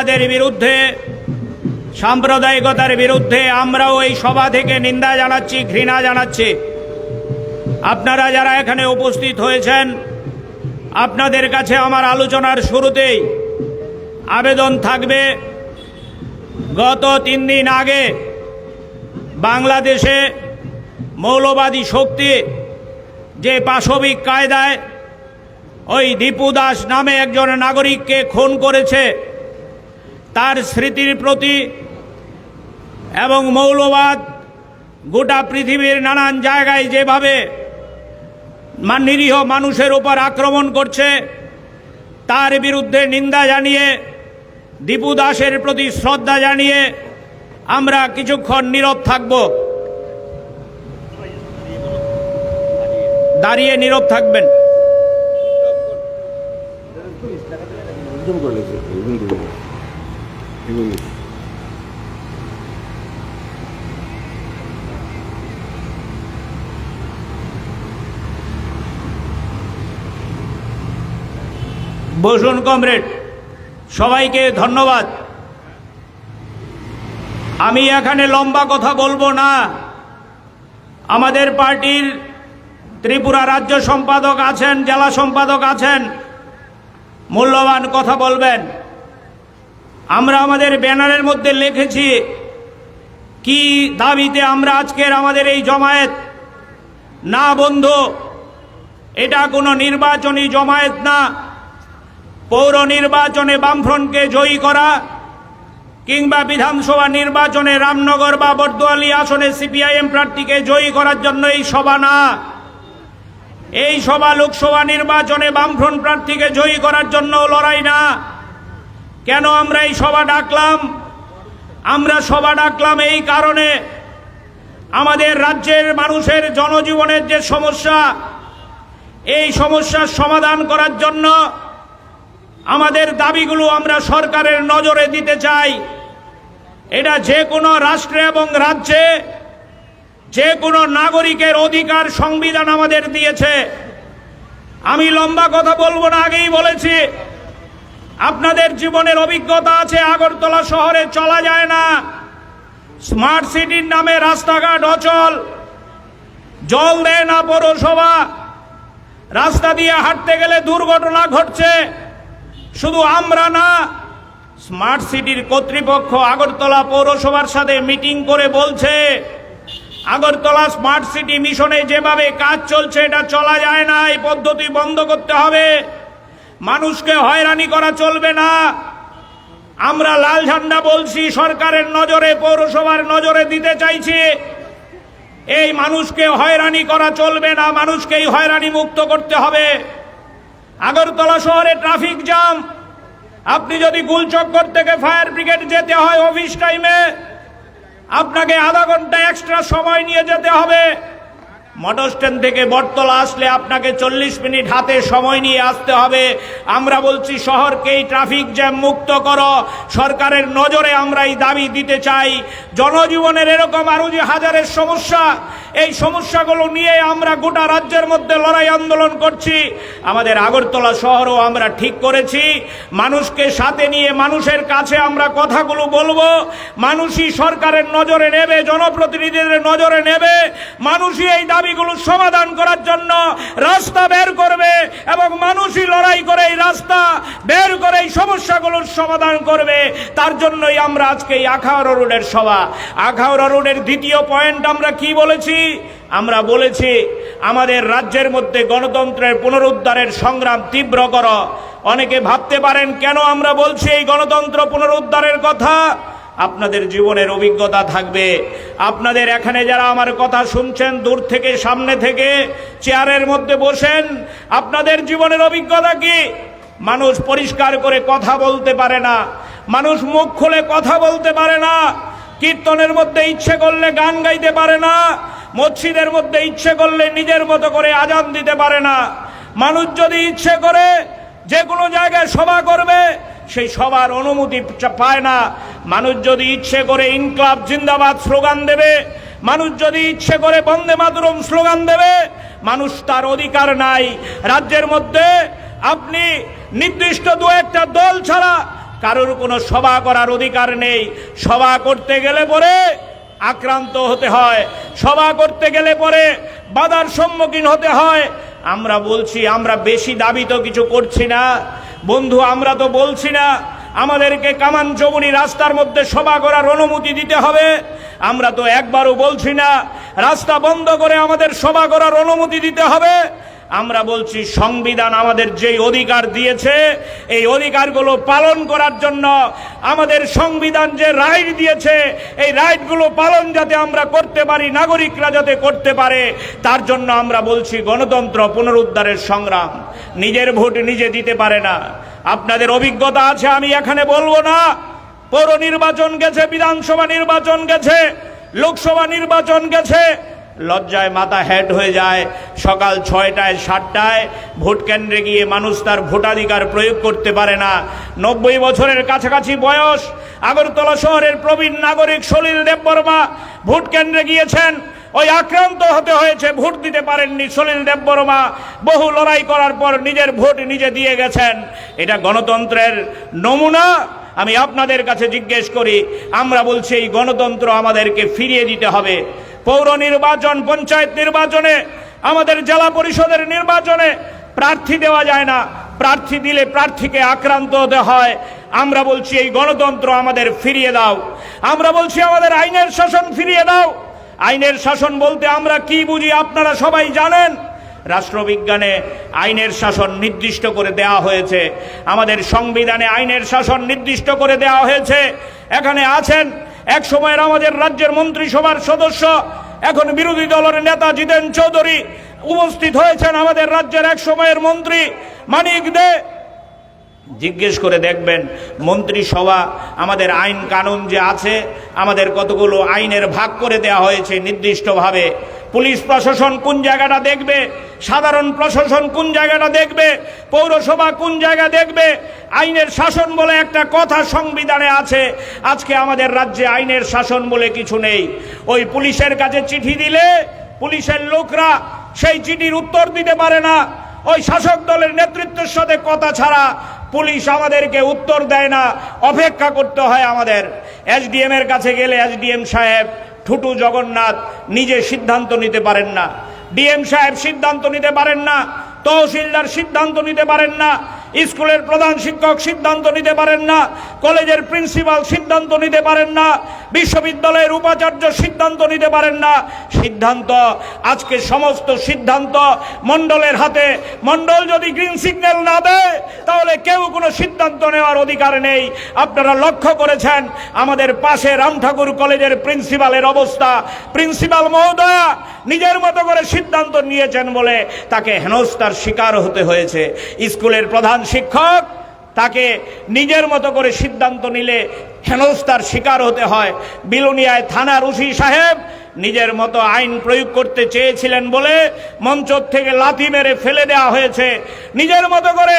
মৌলবাদের বিরুদ্ধে, সাম্প্রদায়িকতার বিরুদ্ধে আমরাও এই সভা থেকে নিন্দা জানাচ্ছি, ঘৃণা জানাচ্ছি। আপনারা যারা এখানে উপস্থিত হয়েছেন, আপনাদের কাছে আমার আলোচনার শুরুতেই আবেদন থাকবে, গত তিন দিন আগে বাংলাদেশে মৌলবাদী শক্তি যে পাশবিক কায়দায় ওই দীপু দাস নামে একজন নাগরিককে খুন করেছে তার স্মৃতির প্রতি এবং মৌলবাদ গোটা পৃথিবীর নানান জায়গায় যেভাবে নিরীহ মানুষের উপর আক্রমণ করছে, তার বিরুদ্ধে নিন্দা জানিয়ে, দীপু দাসের প্রতি শ্রদ্ধা জানিয়ে আমরা কিছুক্ষণ নীরব থাকব। দাঁড়িয়ে নীরব থাকবেন। বসুন, কমরেড। সবাইকে ধন্যবাদ। আমি এখানে লম্বা কথা বলব না। আমাদের পার্টির ত্রিপুরা রাজ্য সম্পাদক আছেন, জেলা সম্পাদক আছেন। মূল্যবান কথা বলবেন। আমরা আমাদের ব্যানারের মধ্যে লিখেছি, কি দাবিতে আমরা আজকের আমাদের এই জমায়েত? না বন্ধু, এটা কোনো নির্বাচনী জমায়েত না। পৌর নির্বাচনে বামফ্রন্টকে জয়ী করা কিংবা বিধানসভা নির্বাচনে রামনগর বা বর্দোয়ালি আসনে সিপিআইএম প্রার্থীকে জয়ী করার জন্য এই সভা না। এই সভা লোকসভা নির্বাচনে বামফ্রন্ট প্রার্থীকে জয়ী করার জন্য লড়াই না। কেন আমরা এই সভা ডাকলাম? আমরা সভা ডাকলাম এই কারণে আমাদের রাজ্যের মানুষের জনজীবনের যে সমস্যা, এই সমস্যার সমাধান করার জন্য আমাদের দাবিগুলো আমরা সরকারের নজরে দিতে চাই। এটা যে কোনো রাষ্ট্রে এবং রাজ্যে যে কোনো নাগরিকের অধিকার সংবিধান আমাদের দিয়েছে। আমি লম্বা কথা বলব না, আগেই বলেছি আপনাদের জীবনের অভিজ্ঞতা আছে, আগরতলা শহরে চলা যায় না। স্মার্ট সিটির নামে রাস্তাঘাট অচল। জল দেয় না পৌরসভা। রাস্তা দিয়ে হাঁটতে গেলে দুর্ঘটনা ঘটছে। শুধু আমরা না স্মার্ট সিটির কর্তৃপক্ষ আগরতলা পৌরসভার সাথে মিটিং করে বলছে, আগরতলা স্মার্ট সিটি মিশনে যেভাবে কাজ চলছে, এটা চলা যায় না, এই পদ্ধতি বন্ধ করতে হবে। মানুষকে হয়রানি করা চলবে না। আমরা লাল ঝান্ডা বলছি, সরকারের নজরে, পৌরসভার নজরে দিতে চাইছি। এই মানুষকে হয়রানি করা চলবে না মানুষকে এই হয়রানি মুক্ত করতে হবে। আগরতলা শহরে ট্রাফিক জ্যাম। আপনি যদি গুলচক্কর থেকে ফায়ার ব্রিগেড যেতে হয় অফিস টাইমে, আপনাকে আধা ঘণ্টা এক্সট্রা সময় নিয়ে যেতে হবে। মোটর স্ট্যান্ড থেকে বটতলা আসলে আপনাকে চল্লিশ মিনিট হাতে সময় নিয়ে আসতে হবে। আমরা বলছি শহরকে এই ট্রাফিক জ্যাম মুক্ত করো। সরকারের নজরে আমরা এই দাবি দিতে চাই। জনজীবনের এরকম আরও যে হাজারের সমস্যা, এই সমস্যাগুলো নিয়ে আমরা গোটা রাজ্যের মধ্যে লড়াই আন্দোলন করছি। আমাদের আগরতলা শহরও আমরা ঠিক করেছি। মানুষকে সাথে নিয়ে মানুষের কাছে আমরা কথাগুলো বলব। মানুষই সরকারের নজরে নেবে, জনপ্রতিনিধিদের নজরে নেবে। মানুষই এই দাবিগুলো সমাধান করার জন্য রাস্তা বের করবে এবং মানুষই লড়াই করে এই রাস্তা বের করে এই সমস্যাগুলোর সমাধান করবে। তার জন্যই আমরা আজকে এই আখাউড়া রোডের সভা। আখাউড়া রোডের দ্বিতীয় পয়েন্ট আমরা কি বলেছি? আমরা বলেছি, আমাদের রাজ্যের মধ্যে গণতন্ত্রের পুনরুদ্ধারের সংগ্রাম তীব্র কর। অনেকে ভাবতে পারেন, কেন আমরা বলছি এই গণতন্ত্র পুনরুদ্ধারের কথা? আপনাদের জীবনের অভিজ্ঞতা থাকবে। আপনাদের এখানে যারা আমার কথা শুনছেন, দূর থেকে, সামনে থেকে, চেয়ারের মধ্যে বসেন, আপনাদের জীবনের অভিজ্ঞতা কি? মানুষ পরিষ্কার করে কথা বলতে পারে না। মানুষ মুখ খুলে কথা বলতে পারে না। কীর্তনের মধ্যে ইচ্ছে করলে গান গাইতে পারে না। মসজিদের মধ্যে ইচ্ছে করলে নিজের মতো করে আজান দিতে পারে না। মানুষ যদি ইচ্ছে করে যে কোনো জায়গায় সভা করবে, সেই সবার অনুমতি পায় না। মানুষ যদি ইচ্ছে করে ইনকলাব জিন্দাবাদ স্লোগান দেবে, মানুষ যদি ইচ্ছে করে বন্দে মাতরম স্লোগান দেবে, মানুষ তার অধিকার নাই। রাজ্যের মধ্যে আপনি নির্দিষ্ট দু একটা দল ছাড়া কারোর কোনো সভা করার অধিকার নেই। সভা করতে গেলে পরে আক্রান্ত হতে হয়। সভা করতে গেলে পরে বাধার সম্মুখীন হতে হয়। আমরা বলছি, আমরা বেশি দাবি তো কিছু করছি না। বন্ধু, আমরা তো বলছি না। আমাদেরকে কামান চৌমুনি রাস্তার মধ্যে সভা করার অনুমতি দিতে হবে। আমরা তো একবারও বলছি না, রাস্তা বন্ধ করে আমাদের সভা করার অনুমতি দিতে হবে। আমরা বলছি সংবিধান আমাদের যেই অধিকার দিয়েছে, এই অধিকারগুলো পালন করার জন্য আমাদের সংবিধান যে রাইট দিয়েছে, এই রাইটগুলো পালন যাতে আমরা করতে পারি, নাগরিকরা যাতে করতে পারে, তার জন্য আমরা বলছি গণতন্ত্র পুনরুদ্ধারের সংগ্রাম। নিজের ভোট নিজে দিতে পারে না। আপনাদের অভিজ্ঞতা আছে, আমি এখানে বলব না। পৌর নির্বাচন গেছে, বিধানসভা নির্বাচন গেছে, লোকসভা নির্বাচন গেছে লজ্জায় মাথা হেড হয়ে যায়। সকাল ছয়টায়, সাতটায় ভোট কেন্দ্রে গিয়ে মানুষ তার ভোটাধিকার প্রয়োগ করতে পারে না। নব্বই বছরের কাছাকাছি বয়স। আগরতলা শহরের প্রবীণ নাগরিক সলিল দেববর্মা ভোট কেন্দ্রে গিয়েছেন। ওই আক্রান্ত হতে হয়েছে, ভোট দিতে পারেননি সলিল দেববর্মা। বহু লড়াই করার পর নিজের ভোট নিজে দিয়ে গেছেন। এটা গণতন্ত্রের নমুনা। আমি আপনাদের কাছে জিজ্ঞেস করি, আমরা বলছি এই গণতন্ত্র আমাদেরকে ফিরিয়ে দিতে হবে। পৌর নির্বাচন, পঞ্চায়েত নির্বাচনে, আমাদের জেলা পরিষদের নির্বাচনে প্রার্থী দেওয়া যায় না। প্রার্থী দিলে প্রার্থীকে আক্রান্ত হতে হয়। আমরা বলছি, এই গণতন্ত্র আমাদের ফিরিয়ে দাও। আমরা বলছি, আমাদের আইনের শাসন ফিরিয়ে দাও। আইনের শাসন বলতে আমরা কি বুঝি, আপনারা সবাই জানেন? রাষ্ট্রবিজ্ঞানে আইনের শাসন নির্দিষ্ট করে দেওয়া হয়েছে। আমাদের সংবিধানে আইনের শাসন নির্দিষ্ট করে দেওয়া হয়েছে। এখানে আছেন, এক সময়ের আমাদের রাজ্যের মন্ত্রিসভার সদস্য এখন বিরোধী দলের নেতা জিতেন চৌধুরী। উপস্থিত হয়েছেন আমাদের রাজ্যের এক সময়ের মন্ত্রী মানিক দে। জিজ্ঞেস করে দেখবেন মন্ত্রিসভা আমাদের আইন কানুন যে আছে, আমাদের কতগুলো আইনের ভাগ করে দেওয়া হয়েছে নির্দিষ্টভাবে। পুলিশ প্রশাসন কোন জায়গাটা দেখবে? সাধারণ প্রশাসন কোন জায়গাটা দেখবে? পৌরসভা কোন জায়গা দেখবে? আইনের শাসন বলে একটা কথা সংবিধানে আছে। আজকে আমাদের রাজ্যে আইনের শাসন বলে কিছু নেই। ওই পুলিশের কাছে চিঠি দিলে পুলিশের লোকরা সেই চিঠির উত্তর দিতে পারে না। ওই শাসক দলের নেতৃত্বের সাথে কথা ছাড়া পুলিশ আমাদেরকে উত্তর দেয় না, অপেক্ষা করতে হয় আমাদের। এসডিএম এর কাছে গেলে এসডিএম সাহেব ঠুটু জগন্নাথ নিজে সিদ্ধান্ত নিতে পারেন না। ডিএম সাহেব সিদ্ধান্ত নিতে পারেন না, তহসিলদার সিদ্ধান্ত নিতে পারেন না, স্কুলের প্রধান শিক্ষক সিদ্ধান্ত নিতে পারেন না, কলেজের প্রিন্সিপাল সিদ্ধান্ত নিতে পারেন না বিশ্ববিদ্যালয়ের উপাচার্য সিদ্ধান্ত নিতে পারেন না। সিদ্ধান্ত, আজকে সমস্ত সিদ্ধান্ত মণ্ডলের হাতে। মণ্ডল যদি গ্রিন সিগন্যাল না দেয়, তাহলে কেউ কোনো সিদ্ধান্ত নেওয়ার অধিকার নেই। আপনারা লক্ষ্য করেছেন, আমাদের পাশে রাম ঠাকুর কলেজের প্রিন্সিপালের অবস্থা। প্রিন্সিপাল মহোদয়া নিজের মতো করে সিদ্ধান্ত নিয়েছেন বলে তাকে হেনস্থার শিকার হতে হয়েছে। স্কুলের প্রধান শিক্ষক তাকে নিজের মতো করে সিদ্ধান্ত নিলে হেনস্থার শিকার হতে হয়। বিলুনিয়ায় থানার উসি সাহেব নিজের মতো আইন প্রয়োগ করতে চেয়েছিলেন বলে মঞ্চ থেকে লাথি মেরে ফেলে দেওয়া হয়েছে। নিজের মতো করে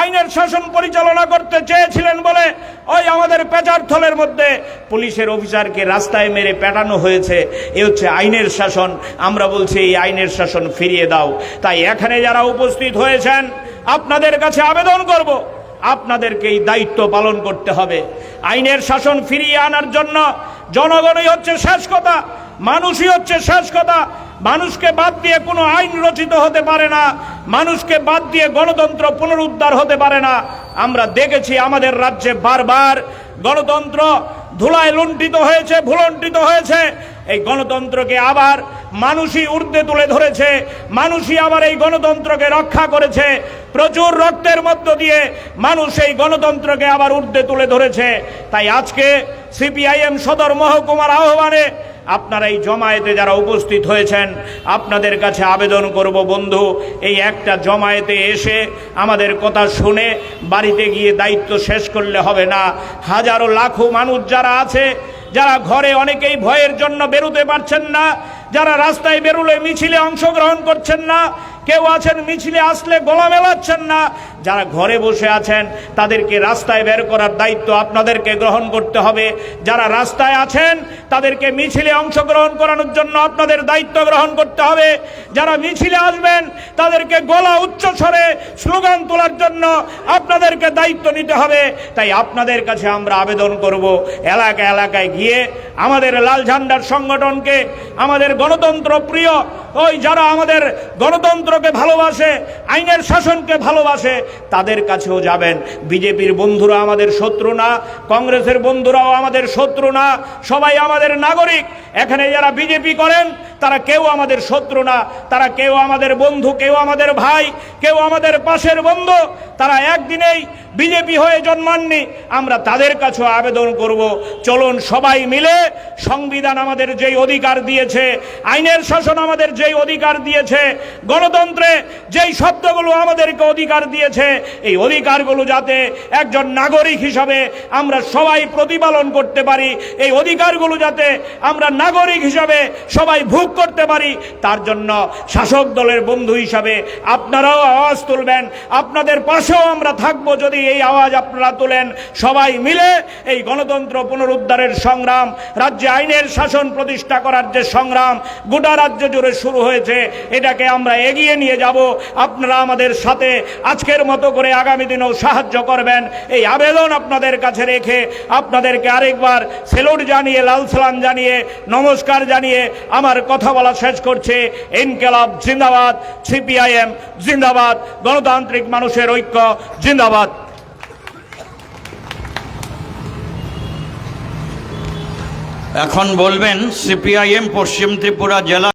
আইনের শাসন পরিচালনা করতে চেয়েছিলেন বলে ওই আমাদের পেচার থলের মধ্যে পুলিশের অফিসারকে রাস্তায় মেরে পেটানো হয়েছে। এ হচ্ছে আইনের শাসন। আমরা বলছি, এই আইনের শাসন ফিরিয়ে দাও। তাই এখানে যারা উপস্থিত হয়েছেন, আপনাদের কাছে আবেদন করব। আপনাদেরকে এই দায়িত্ব পালন করতে হবে। আইনের শাসন ফিরিয়ে আনার জন্য জনগণই হচ্ছে শেষ কথা, মানুষই হচ্ছে শেষ কথা। মানুষকে বাদ দিয়ে কোনো আইন রচিত হতে পারে না, মানুষকে বাদ দিয়ে গণতন্ত্র পুনরুদ্ধার হতে পারে না। আমরা দেখেছি আমাদের রাজ্যে বারবার গণতন্ত্র ধুলায় লুণ্ঠিত হয়েছে, ভুলণ্ঠিত হয়েছে। এই গণতন্ত্রকে আবার মানুষই ঊর্ধ্বে তুলে ধরেছে, মানুষই আবার এই গণতন্ত্রকে রক্ষা করেছে। প্রচুর রক্তের মধ্য দিয়ে মানুষ এই গণতন্ত্রকে আবার ঊর্ধ্বে তুলে ধরেছে। তাই আজকে সিপিআইএম সদর মহকুমার আহ্বানে আপনারা এই জমায়েতে যারা উপস্থিত হয়েছেন, আপনাদের কাছে আবেদন করব, বন্ধু, এই একটা জমায়েতে এসে আমাদের কথা শুনে বাড়িতে গিয়ে দায়িত্ব শেষ করলে হবে না। হাজারো লাখো মানুষ যারা আছে যারা ঘরে অনেকেই ভয়ের জন্য বেরোতে পারছেন না, যারা রাস্তায় বেরোলে মিছিলে অংশগ্রহণ করছেন না, কেউ আছেন মিছিলে আসলে গলা মেলাচ্ছেন না, যারা ঘরে বসে আছেন, তাদেরকে রাস্তায় বের করার দায়িত্ব আপনাদেরকে গ্রহণ করতে হবে। যারা রাস্তায় আছেন তাদেরকে মিছিলে অংশগ্রহণ করানোর জন্য আপনাদের দায়িত্ব গ্রহণ করতে হবে। যারা মিছিলে আসবেন, তাদেরকে গলা উচ্চ স্বরে স্লোগান তোলার জন্য আপনাদেরকে দায়িত্ব নিতে হবে। তাই আপনাদের কাছে আমরা আবেদন করব এলাকা এলাকায় গিয়ে আমাদের লাল ঝান্ডার সংগঠনকে, আমাদের গণতন্ত্র প্রিয়, ওই যারা আমাদের গণতন্ত্রকে ভালোবাসে আইনের শাসনকে ভালোবাসে, তাদের কাছেও যাবেন। বিজেপির বন্ধুরা আমাদের শত্রু না, কংগ্রেসের বন্ধুরাও আমাদের শত্রু না, সবাই আমাদের নাগরিক। এখানে যারা বিজেপি করেন তারা কেউ আমাদের শত্রু না, তারা কেউ আমাদের বন্ধু, কেউ আমাদের ভাই, কেউ আমাদের পাশের বন্ধু, তারা একদিনেই বিজেপি হয়ে জন্মাননি। আমরা তাদের কাছেও আবেদন করব। চলুন সবাই মিলে সংবিধান আমাদের যেই অধিকার দিয়েছে, আইনের শাসন আমাদের যেই অধিকার দিয়েছে, গণতন্ত্রে যেই শব্দগুলো আমাদেরকে অধিকার দিয়েছে, এই অধিকারগুলো যাতে একজন নাগরিক হিসাবে আমরা সবাই প্রতিপালন করতে পারি, এই অধিকারগুলো যাতে আমরা নাগরিক হিসাবে সবাই ভোগ করতে পারি, তার জন্য শাসক দলের বন্ধু হিসাবে আপনারাও আওয়াজ তুলবেন। আপনাদের পাশেও আমরা থাকব যদি এই আওয়াজ আপনারা তোলেন। সবাই মিলে এই গণতন্ত্র পুনরুদ্ধারের সংগ্রাম, রাজ্যে আইনের শাসন প্রতিষ্ঠা করার যে সংগ্রাম, গোটা রাজ্য জুড়ে শুরু হয়েছে, এটাকে আমরা এগিয়ে নিয়ে যাব। আপনারা আমাদের সাথে আজকের মতো করে আগামী দিনেও সাহায্য করবেন। এই আবেদন আপনাদের কাছে রেখে আপনাদেরকে আরেকবার সেলুট জানিয়ে, লাল সালাম জানিয়ে, নমস্কার জানিয়ে আমার কথা বলা শেষ করছে। ইনকেলাব জিন্দাবাদ, সিপিআইএম জিন্দাবাদ, গণতান্ত্রিক মানুষের ঐক্য জিন্দাবাদ। এখন বলবেন, সিপিআইএম পশ্চিম ত্রিপুরা জেলা